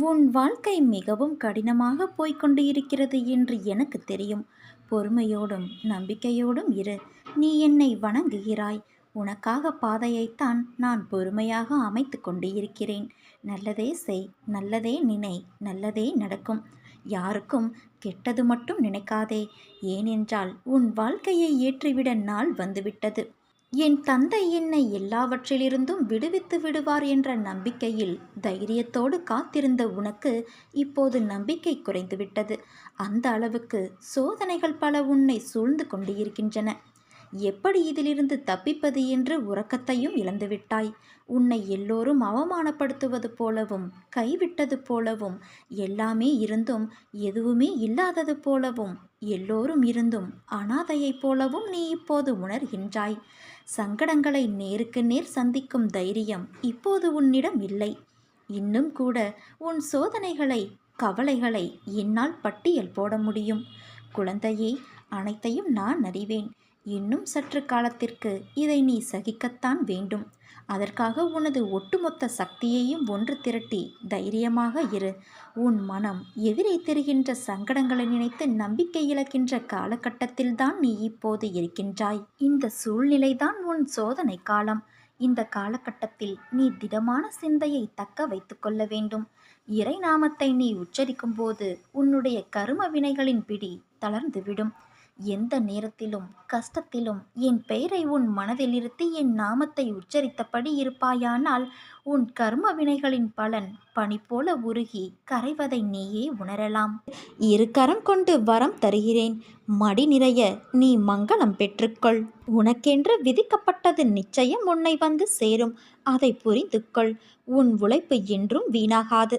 உன் வாழ்க்கை மிகவும் கடினமாக போய்க்கொண்டு இருக்கிறது என்று எனக்கு தெரியும். பொறுமையோடும் நம்பிக்கையோடும் இரு. நீ என்னை வணங்குகிறாய். உனக்காக பாதையைத்தான் நான் பொறுமையாக அமைத்து கொண்டு இருக்கிறேன் நல்லதே செய். நல்லதே நினை. நல்லதே நடக்கும். யாருக்கும் கெட்டது மட்டும் நினைக்காதே. ஏனென்றால் உன் வாழ்க்கையை ஏற்றிவிட நாள் வந்துவிட்டது. என் தந்தை என்னை எல்லாவற்றிலிருந்தும் விடுவித்து விடுவார் என்ற நம்பிக்கையில் தைரியத்தோடு காத்திருந்த உனக்கு இப்போது நம்பிக்கை குறைந்துவிட்டது. அந்த அளவுக்கு சோதனைகள் பல உன்னை சூழ்ந்து கொண்டு இருக்கின்றன எப்படி இதிலிருந்து தப்பிப்பது என்று உறக்கத்தையும் இழந்துவிட்டாய். உன்னை எல்லோரும் அவமானப்படுத்துவது போலவும் கைவிட்டது போலவும் எல்லாமே இருந்தும் எதுவுமே இல்லாதது போலவும் எல்லோரும் இருந்தும் அனாதையைப் போலவும் நீ இப்போது உணர்கின்றாய். சங்கடங்களை நேருக்கு நேர் சந்திக்கும் தைரியம் இப்போது உன்னிடம் இல்லை. இன்னும் கூட உன் சோதனைகளை கவலைகளை என்னால் பட்டியல் போட முடியும். குழந்தையே அனைத்தையும் நான் அறிவேன். இன்னும் சற்று காலத்திற்கு இதை நீ சகிக்கத்தான் வேண்டும். அதற்காக உனது ஒட்டுமொத்த சக்தியையும் ஒன்று திரட்டி தைரியமாக இரு. உன் மனம் எதிரே தெரிகின்ற சங்கடங்களை நினைத்து நம்பிக்கை இழக்கின்ற காலகட்டத்தில்தான் நீ இப்போது இருக்கின்றாய். இந்த சூழ்நிலைதான் உன் சோதனை காலம். இந்த காலகட்டத்தில் நீ திடமான சிந்தையை தக்க வைத்து கொள்ள வேண்டும். இறை நாமத்தை நீ உச்சரிக்கும் போது உன்னுடைய கரும வினைகளின் பிடி தளர்ந்துவிடும். எந்த நேரத்திலும் கஷ்டத்திலும் என் பெயரை உன் மனதில் இருத்தி என் நாமத்தை உச்சரித்தபடி இருப்பாயானால் உன் கர்ம வினைகளின் பலன் பனி போல உருகி கரைவதை நீயே உணரலாம். இரு கரம் கொண்டு வரம் தருகிறேன். மடி நிறைய நீ மங்களம் பெற்றுக்கொள். உனக்கென்று விதிக்கப்பட்டது நிச்சயம் உன்னை வந்து சேரும். அதை புரிந்து கொள் உன் உழைப்பு என்றும் வீணாகாது.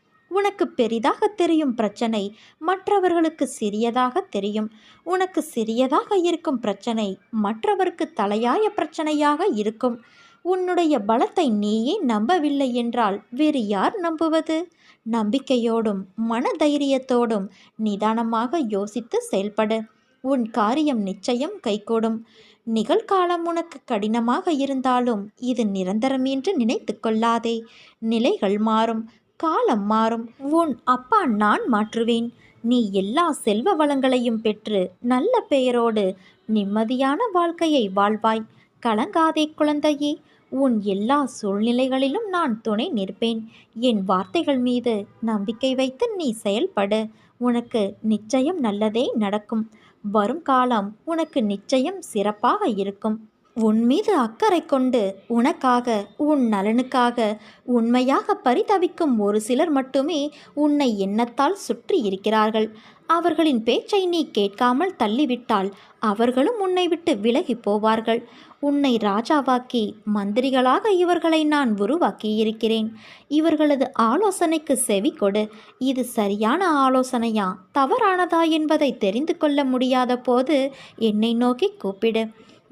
உனக்கு பெரிதாக தெரியும் பிரச்சனை மற்றவர்களுக்கு சிறியதாக தெரியும். உனக்கு சிறியதாக இருக்கும் பிரச்சனை மற்றவருக்கு தலையாய பிரச்சனையாக இருக்கும். உன்னுடைய பலத்தை நீயே நம்பவில்லை என்றால் வேறு யார் நம்புவது? நம்பிக்கையோடும் மன தைரியத்தோடும் நிதானமாக யோசித்து செயல்படு. உன் காரியம் நிச்சயம் கைகூடும். நிகழ்காலம் உனக்கு கடினமாக இருந்தாலும் இது நிரந்தரம் என்று நினைத்து கொள்ளாதே. நிலைகள் மாறும். காலம் மாறும். உன் அப்பா நான் மாற்றுவேன். நீ எல்லா செல்வ வளங்களையும் பெற்று நல்ல பெயரோடு நிம்மதியான வாழ்க்கையை வாழ்வாய். கலங்காதே குழந்தையே. உன் எல்லா சூழ்நிலைகளிலும் நான் துணை நிற்பேன். என் வார்த்தைகள் மீது நம்பிக்கை வைத்து நீ செயல்படு. உனக்கு நிச்சயம் நல்லதே நடக்கும். வரும் காலம் உனக்கு நிச்சயம் சிறப்பாக இருக்கும். உன் மீது அக்கறை கொண்டு உனக்காக உன் நலனுக்காக உண்மையாக பரிதவிக்கும் ஒரு சிலர் மட்டுமே உன்னை எண்ணத்தால் சுற்றி இருக்கிறார்கள். அவர்களின் பேச்சை நீ கேட்காமல் தள்ளிவிட்டால் அவர்களும் உன்னை விட்டு விலகி போவார்கள். உன்னை ராஜாவாக்கி மந்திரிகளாக இவர்களை நான் உருவாக்கியிருக்கிறேன். இவர்களது ஆலோசனைக்கு செவி கொடு. இது சரியான ஆலோசனையா தவறானதா என்பதை தெரிந்து கொள்ள முடியாத போது என்னை நோக்கி கூப்பிடு.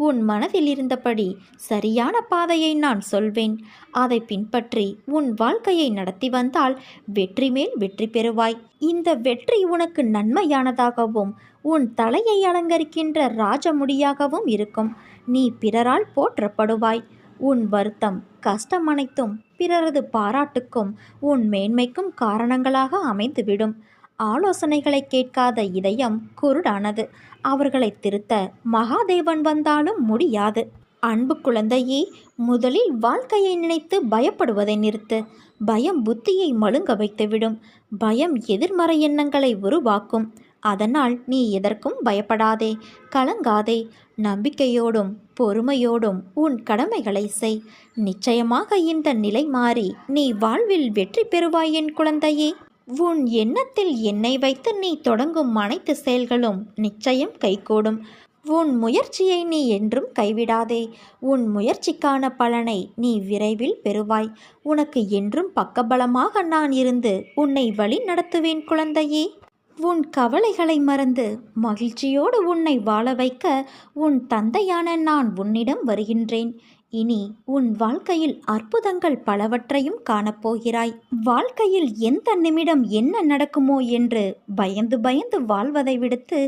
உன் மனதில் இருந்தபடி சரியான பாதையை நான் சொல்வேன். அதை பின்பற்றி உன் வாழ்க்கையை நடத்தி வந்தால் வெற்றி மேல் வெற்றி பெறுவாய். இந்த வெற்றி உனக்கு நன்மையானதாகவும் உன் தலையை அலங்கரிக்கின்ற ராஜமுடியாகவும் இருக்கும். நீ பிறரால் போற்றப்படுவாய். உன் வருத்தம் கஷ்டம் அனைத்தும் பிறரது பாராட்டுக்கும் உன் மேன்மைக்கும் காரணங்களாக அமைந்துவிடும். ஆலோசனைகளை கேட்காத இதயம் குருடானது. அவர்களை திருத்த மகாதேவன் வந்தாலும் முடியாது. அன்பு குழந்தையே முதலில் வாழ்க்கையை நினைத்து பயப்படுவதை நிறுத்து. பயம் புத்தியை மழுங்க வைத்துவிடும். பயம் எதிர்மறை எண்ணங்களை உருவாக்கும். அதனால் நீ எதற்கும் பயப்படாதே. கலங்காதே. நம்பிக்கையோடும் பொறுமையோடும் உன் கடமைகளை செய். நிச்சயமாக இந்த நிலை மாறி நீ வாழ்வில் வெற்றி பெறுவாய் என் குழந்தையே. உன் எண்ணத்தில் என்னை வைத்து நீ தொடங்கும் அனைத்து செயல்களும் நிச்சயம் கைகூடும். உன் முயற்சியை நீ என்றும் கைவிடாதே. உன் முயற்சிக்கான பலனை நீ விரைவில் பெறுவாய். உனக்கு என்றும் பக்கபலமாக நான் இருந்து உன்னை வழி நடத்துவேன் குழந்தையே. உன் கவலைகளை மறந்து மகிழ்ச்சியோடு உன்னை வாழ வைக்க உன் தந்தையான நான் உன்னிடம் வருகின்றேன். இனி உன் வாழ்க்கையில் அற்புதங்கள் பலவற்றையும் காணப்போகிறாய். வாழ்க்கையில் எந்த நிமிடம் என்ன நடக்குமோ என்று பயந்து பயந்து வாழ்வதை விடுத்து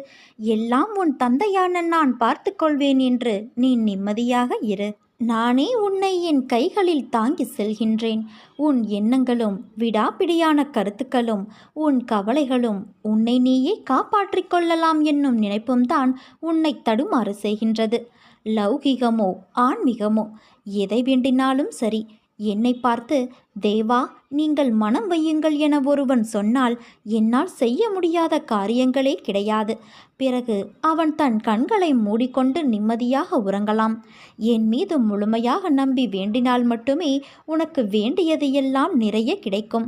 எல்லாம் உன் தந்தையான நான் பார்த்து கொள்வேன் என்று நீ நிம்மதியாக இரு. நானே உன்னை என் கைகளில் தாங்கி செல்கின்றேன். உன் எண்ணங்களும் விடாப்பிடியான கருத்துக்களும் உன் கவலைகளும் உன்னை நீயே காப்பாற்றிக் கொள்ளலாம் என்னும் நினைப்பும் தான் உன்னை தடுமாறு செய்கின்றது. லௌகிகமோ ஆன்மீகமோ எதை வேண்டினாலும் சரி என்னை பார்த்து தேவா நீங்கள் மனம் வையுங்கள் என ஒருவன் சொன்னால் என்னால் செய்ய முடியாத காரியங்களே கிடையாது. பிறகு அவன் தன் கண்களை மூடிக்கொண்டு நிம்மதியாக உறங்கலாம். என் மீது முழுமையாக நம்பி வேண்டினால் மட்டுமே உனக்கு வேண்டியது எல்லாம் நிறைய கிடைக்கும்.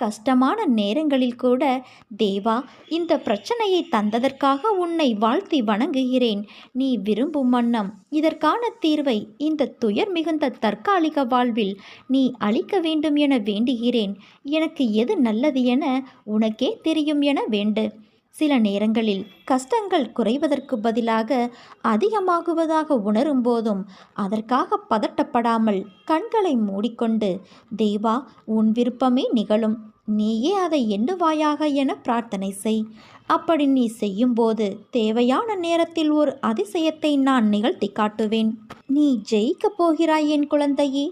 கஷ்டமான நேரங்களில் கூட தேவா இந்த பிரச்சனையை தந்ததற்காக உன்னை வாழ்த்தி வணங்குகிறேன். நீ விரும்பும் வண்ணம். இதற்கான தீர்வை இந்த துயர் மிகுந்த தற்காலிக வாழ்வில் நீ அளிக்க வேண்டும் என வேண்டுகிறேன். எனக்கு எது நல்லது என உனக்கே தெரியும் என வேண்டு. சில நேரங்களில் கஷ்டங்கள் குறைவதற்கு பதிலாக அதிகமாகுவதாக உணரும் போதும் அதற்காக பதட்டப்படாமல் கண்களை மூடிக்கொண்டு தேவா உன் விருப்பமே நிகழும். நீயே அதை எண்ணுவாயாக என பிரார்த்தனை செய் அப்படி நீ செய்யும்போது தேவையான நேரத்தில் ஒரு அதிசயத்தை நான் நிகழ்த்தி காட்டுவேன். நீ ஜெயிக்கப் போகிறாய் என் குழந்தையே.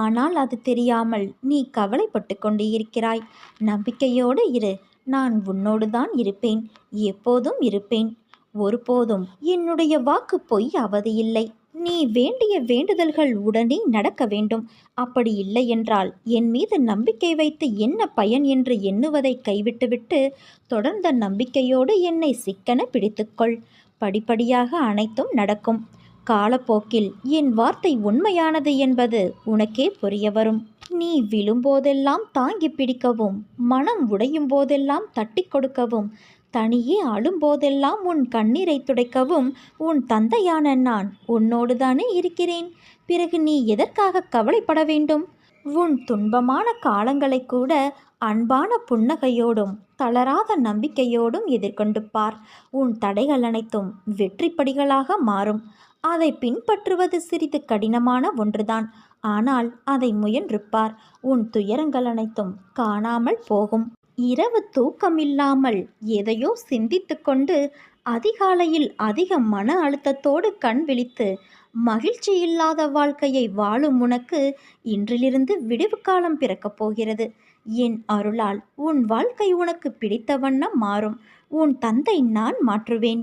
ஆனால் அது தெரியாமல் நீ கவலைப்பட்டு கொண்டு இருக்கிறாய் நம்பிக்கையோடு இரு. நான் உன்னோடு தான் இருப்பேன் எப்போதும் இருப்பேன். ஒருபோதும் என்னுடைய வாக்கு பொய் இல்லை நீ வேண்டிய வேண்டுதல்கள் உடனே நடக்க வேண்டும். அப்படி இல்லை என்றால் என் மீது நம்பிக்கை வைத்து என்ன பயன் என்று எண்ணுவதை கைவிட்டுவிட்டு தொடர்ந்த நம்பிக்கையோடு என்னை சிக்கன பிடித்துக்கொள். படிப்படியாக அனைத்தும் நடக்கும். காலப்போக்கில் என் வார்த்தை உண்மையானது என்பது உனக்கே புரிய வரும். நீ விழும்போதெல்லாம் தாங்கி பிடிக்கவும் மனம் உடையும் போதெல்லாம் தட்டி கொடுக்கவும் தனியே அழும்போதெல்லாம் உன் கண்ணீரை துடைக்கவும் உன் தந்தையான நான் உன்னோடு தானே இருக்கிறேன். பிறகு நீ எதற்காக கவலைப்பட வேண்டும்? உன் துன்பமான காலங்களை கூட அன்பான புன்னகையோடும் தளராத நம்பிக்கையோடும் எதிர்கொண்டு பார். உன் தடைகள் அனைத்தும் வெற்றிப்படிகளாக மாறும். அதை பின்பற்றுவது சிறிது கடினமான ஒன்றுதான். ஆனால் அதை முயன்றுப்பார் உன் துயரங்கள் அனைத்தும் காணாமல் போகும். இரவு தூக்கமில்லாமல் எதையோ சிந்தித்து கொண்டு அதிகாலையில் அதிக மன அழுத்தத்தோடு கண் விழித்து மகிழ்ச்சி இல்லாத வாழ்க்கையை வாழும் உனக்கு இன்றிலிருந்து விடிவு காலம் பிறக்கப் போகிறது. என் அருளால் உன் வாழ்க்கை உனக்கு பிடித்த வண்ணம் மாறும். உன் தந்தை நான் மாற்றுவேன்.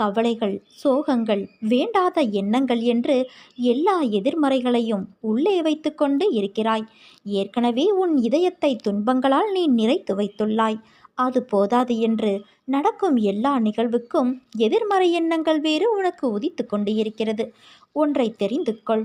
கவலைகள் சோகங்கள் வேண்டாத எண்ணங்கள் என்று எல்லா எதிர்மறைகளையும் உள்ளே வைத்துக்கொண்டு இருக்கிறாய். ஏற்கனவே உன் இதயத்தை துன்பங்களால் நீ நிறைத்து வைத்துள்ளாய். அது போதாது என்று நடக்கும் எல்லா நிகழ்வுக்கும் எதிர்மறை எண்ணங்கள் வேறு உனக்கு உதித்து கொண்டு இருக்கிறது ஒன்றை தெரிந்து கொள்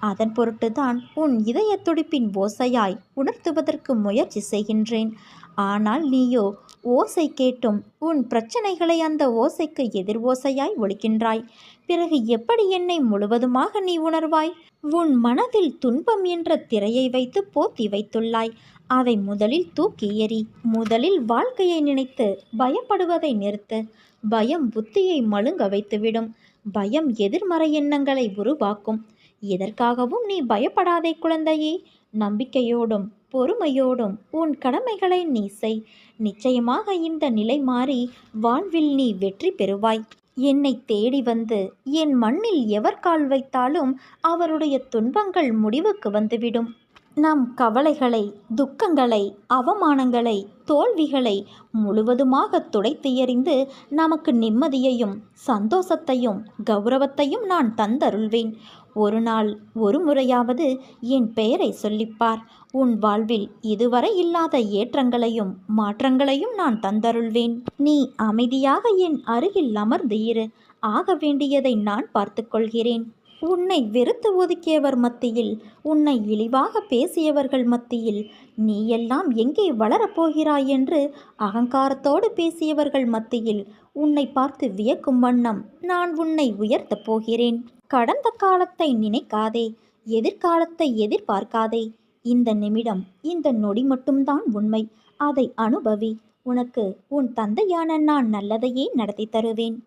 அதன் பொருட்டுதான் உன் இதய துடிப்பின் ஓசையாய் உணர்த்துவதற்கு முயற்சி செய்கின்றேன். ஆனால் நீயோ ஓசை கேட்டும் உன் பிரச்சனைகளை அந்த ஓசைக்கு எதிர் ஓசையாய் ஒழிக்கின்றாய். பிறகு எப்படி என்னை முழுவதுமாக நீ உணர்வாய்? உன் மனதில் துன்பம் என்ற திரையை வைத்து போத்தி வைத்துள்ளாய். அதை முதலில் தூக்கி எறி முதலில் வாழ்க்கையை நினைத்து பயப்படுவதை நிறுத்து. பயம் புத்தியை மழுங்க வைத்துவிடும். பயம் எதிர்மறை எண்ணங்களை உருவாக்கும். எதற்காகவும் நீ பயப்படாதே குழந்தையே. நம்பிக்கையோடும் பொறுமையோடும் உன் கடமைகளை நீ செய். நிச்சயமாக இந்த நிலை மாறி வாழ்வில் நீ வெற்றி பெறுவாய். என்னை தேடி வந்து என் மண்ணில் எவர் கால் வைத்தாலும் அவருடைய துன்பங்கள் முடிவுக்கு வந்துவிடும். நம் கவலைகளை துக்கங்களை அவமானங்களை தோல்விகளை முழுவதுமாக துடைத்து எறிந்து நமக்கு நிம்மதியையும் சந்தோஷத்தையும் கௌரவத்தையும் நான் தந்தருள்வேன். ஒரு நாள் ஒரு முறையாவது என் பெயரை சொல்லிப்பார். உன் வாழ்வில் இதுவரை இல்லாத ஏற்றங்களையும் மாற்றங்களையும் நான் தந்தருள்வேன். நீ அமைதியாக என் அருகில் அமர்ந்து இரு. ஆக வேண்டியதை நான் பார்த்துக்கொள்கிறேன். உன்னை வெறுத்து ஒதுக்கியவர் மத்தியில் உன்னை இழிவாக பேசியவர்கள் மத்தியில் நீ எல்லாம் எங்கே வளரப்போகிறாய் என்று அகங்காரத்தோடு பேசியவர்கள் மத்தியில் உன்னை பார்த்து வியக்கும் வண்ணம் நான் உன்னை உயர்த்தப் போகிறேன். கடந்த காலத்தை நினைக்காதே எதிர்காலத்தை எதிர்பார்க்காதே. இந்த நிமிடம் இந்த நொடி மட்டும்தான் உண்மை. அதை அனுபவி உனக்கு உன் தந்தையான நான் நல்லதையே நடத்தி தருவேன்.